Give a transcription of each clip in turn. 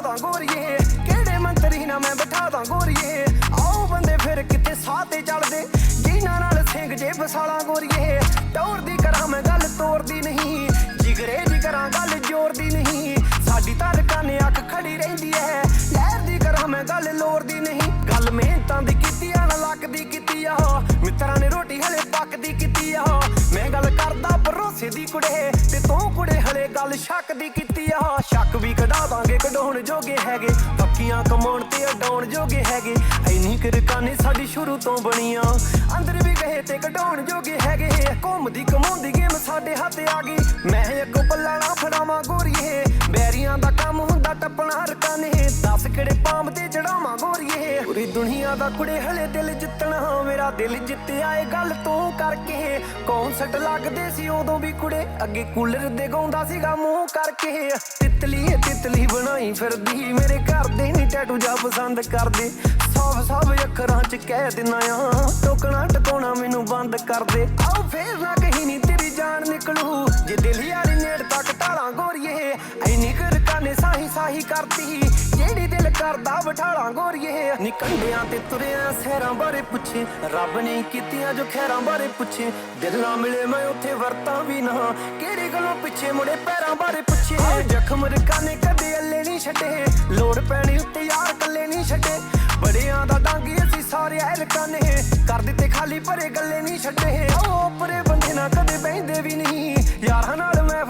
ਦਾਂ ਗੋਰੀਏ। ਕਿਹੜੇ ਮੰਤਰੀ ਨਾ ਮੈਂ ਬਿਠਾ ਦਾਂ ਗੋਰੀਏ। ਆਓ ਬੰਦੇ ਫਿਰ ਕਿਤੇ ਸਾਹ ਤੇ ਚੱਲਦੇ। ਜਿਨ੍ਹਾਂ ਨਾਲ ਸਿੰਘ ਜੇ ਫਸਾਲਾਂ ਗੋਰੀਏ। ਟੌਰ ਦੀ ਕਰਾਂ ਮੈਂ ਗੱਲ ਤੋੜਦੀ ਨਹੀਂ। ਜਿਗਰੇ ਦੀ ਕਰਾਂ ਗੱਲ ਜ਼ੋਰ ਨਹੀਂ। ਸਾਡੀ ਤਾਂ ਅੱਖ ਖੜੀ ਰਹਿੰਦੀ ਐ। ਲਹਿਰ ਦੀ ਕਰਾਂ ਮੈਂ ਗੱਲ, ਲੋੜਦੀ ਨਹੀਂ। ਗੱਲ ਮਿਹਨਤਾਂ ਦੀ ਕੀਤੀ ਆ, ਨਾ ਲੱਕ ਕੀਤੀ ਆ। ਮਿੱਤਰਾਂ ਨੇ ਰੋਟੀ ਹਲੇ ਪੱਕਦੀ ਕੀਤੀ ਆ। ਮੈਂ ਗੱਲ ਕਰਦਾ ਭਰੋਸੇ ਦੀ ਕੁੜੇ। ਤੇ ਤੂੰ ਕੁੜੇ ਹਲੇ ਗੱਲ ਸ਼ੱਕ ਦੀ ਕੀਤੀ ਆ। ਸ਼ੱਕ ਵੀ ਕਢਾ ਕਢਾਉਣ ਜੋਗੇ ਹੈਗੇ। ਪੱਕੀਆਂ ਕਮਾਉਣ ਤੇ ਅਡਾਉਣ ਜੋਗੇ ਹੈਗੇ। ਐਨੀ ਕਿਰਕਾਨੇ ਸਾਡੀ ਸ਼ੁਰੂ ਤੋਂ ਬਣੀਆਂ ਅੰਦਰ ਵੀ ਗਏ ਤੇ ਕਢਾਉਣ ਜੋਗੇ ਹੈਗੇ। ਘੁੰਮਦੀ ਕਮਾਉਂਦੀ ਗੇਮ ਸਾਡੇ ਹੱਥ ਆ ਗਈ। ਮੈਂ ਇੱਕ ਪੱਲਾ ਨਾ ਫੜਾਵਾਂ ਗੋਰੀਏ। ਬੈਰੀਆਂ ਦਾ ਕੰਮ ਹੁੰਦਾ ਟੱਪਣਾ ਰਕਾਨੇ ਦੱਸ ਕਿਹੜੇ ਪਾਮ ਤੇ ਚੜਾਵਾਂ ਗੋਰੀਏ ਦੁਨੀਆ ਦਾ ਕੁੜੇ ਹਲੇ ਦਿਲ ਜਿੱਤਣਾ, ਮੇਰਾ ਦਿਲ ਜਿੱਤਿਆ ਏ ਗੱਲ ਤੂੰ ਕਰਕੇ। ਕੌਨਸਰਟ ਲੱਗਦੇ ਸੀ, ਉਦੋਂ ਵੀ ਕੁੜੇ ਅੱਗੇ ਕੂਲਰ ਦੇ ਗਾਉਂਦਾ ਸੀਗਾ ਮੂੰਹ ਕਰਕੇ। ਤਿਤਲੀ ਏ ਤਿਤਲੀ ਬਣਾਈ ਫਿਰਦੀ, ਮੇਰੇ ਘਰ ਦੇ ਨਹੀਂ ਟੈਟੂ ਜਾ ਪਸੰਦ ਕਰਦੇ। ਸਭ ਸਭ ਅੱਖਰਾਂ ਚ ਕਹਿ ਦਿਨਾ ਆ, ਟੋਕਣਾ ਟਕਾਉਣਾ ਮੈਨੂੰ ਬੰਦ ਕਰ ਦੇ। ਆਓ ਫੇਰ ਨਾ ਕਹੀਂ ਨਹੀਂ ਤੇਰੀ ਜਾਨ ਨਿਕਲੂ, ਜੇ ਦਿਲ ਯਾਰੀ ਨੇੜ ਤੱਕ ਢਾਲਾਂ ਗੋਰੀਏ, ਐਨੀ ਕਰਕਾਨੇ ਸਾਹੀ ਸਾਹੀ ਕਰਦੀ ਜਿਹੜੀ ਦਿਲ ਕਰਦਾ? ਬਿਠਾਲਾਂ ਗੋਰੀਏ। ਨਿਕੰਡਿਆਂ ਤੇ ਤੁਰਿਆ, ਸਹਿਰਾਂ ਬਾਰੇ ਪੁੱਛੇ। ਰੱਬ ਨੇ ਕੀਤੀਆਂ ਜੋ ਖੈਰਾਂ ਬਾਰੇ ਪੁੱਛੇ। ਦਿਲ ਨਾ ਮਿਲੇ, ਮੈਂ ਉੱਥੇ ਵਰਤਾਂ ਵੀ ਨਾ। ਕਿਹੜੀ ਗੱਲੋਂ ਪਿੱਛੇ ਮੁੜੇ, ਪੈਰਾਂ ਬਾਰੇ ਪੁੱਛੇ। ਜ਼ਖਮ ਰਕਾਨੇ ਕਦੇ ਅੱਲੇ ਨਹੀਂ ਛੱਡੇ। ਲੋੜ ਪੈਣੀ ਉੱਤੇ ਯਾਰ ਕੱਲੇ ਨਹੀਂ ਛੱਡੇ। ਬੜਿਆਂ ਦਾ ਡਾਂਗੀ ਅਸੀਂ ਸਾਰੇ ਐ ਕਰ ਦਿੱਤੇ ਖਾਲੀ ਭਰੇ ਗੱਲੇ ਨਹੀਂ ਛੱਡੇ। ਉਹ ਪਰੇ ਬੰਦੇ ਨਾ ਕਦੇ ਬਹਿੰਦੇ ਵੀ ਨਹੀਂ। ਯਾਰਾਂ ਨਾਲ ਮੈਂ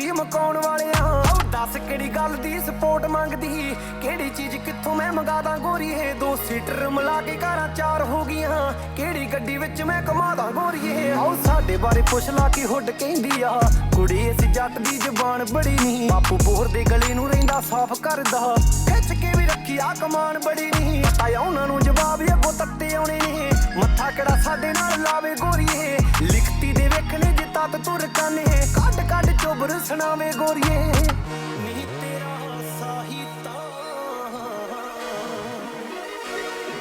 ਵੀ ਮਕਾਉਣ ਵਾਲਿਆਂ। ਆਓ ਦੱਸ ਕਿਹੜੀ ਗੱਲ ਦੀ ਸਪੋਰਟ ਮੰਗਦੀ? ਕਿਹੜੀ ਚੀਜ਼ ਕਿੱਥੋਂ ਮੈਂ ਮੰਗਾਦਾ ਗੋਰੀਏ? ਦੋ ਸੀਟਰ ਮਿਲਾ ਕੇ ਕਾਰਾਂ ਚਾਰ ਹੋ ਗਈਆਂ। ਕਿਹੜੀ ਗੱਡੀ ਵਿੱਚ ਮੈਂ ਕਮਾਦਾ ਗੋਰੀਏ? ਆਓ ਸਾਡੇ ਬਾਰੇ ਪੁੱਛ ਲਾ ਕੀ ਹੁੱਡ ਕਹਿੰਦੀ ਆ। ਕੁੜੀ ਇਸ ਜੱਟ ਦੀ ਜ਼ਬਾਨ ਬੜੀ ਨਹੀਂ ਬਾਪੂ ਬੋਰ ਦੇ ਗਲੇ ਨੂੰ ਰਹਿੰਦਾ, ਸਾਫ਼ ਕਰਦਾ। ਖਿੱਚ ਕੇ ਵੀ ਰੱਖੀ ਆ ਕਮਾਨ ਬੜੀ ਨਹੀਂ ਪਤਾ ਆ ਉਹਨਾਂ ਨੂੰ ਜਵਾਬ ਅੱਗੋਂ ਤੱਤੇ ਆਉਣੇ ਨੇ। ਮੱਥਾ ਕਿਹੜਾ ਸਾਡੇ ਨਾਲ ਲਾਵੇ ਗੋਰੀਏ? ਲਿਖਤੀ ਦੇ ਵੇਖਣੇ ਜੇ ਤਤ ਤੁਰ ਕਾਨੇ ਕੱਢ ਕੱਢ ਸੁਣਾਵੇ ਗੋਰੀਏ।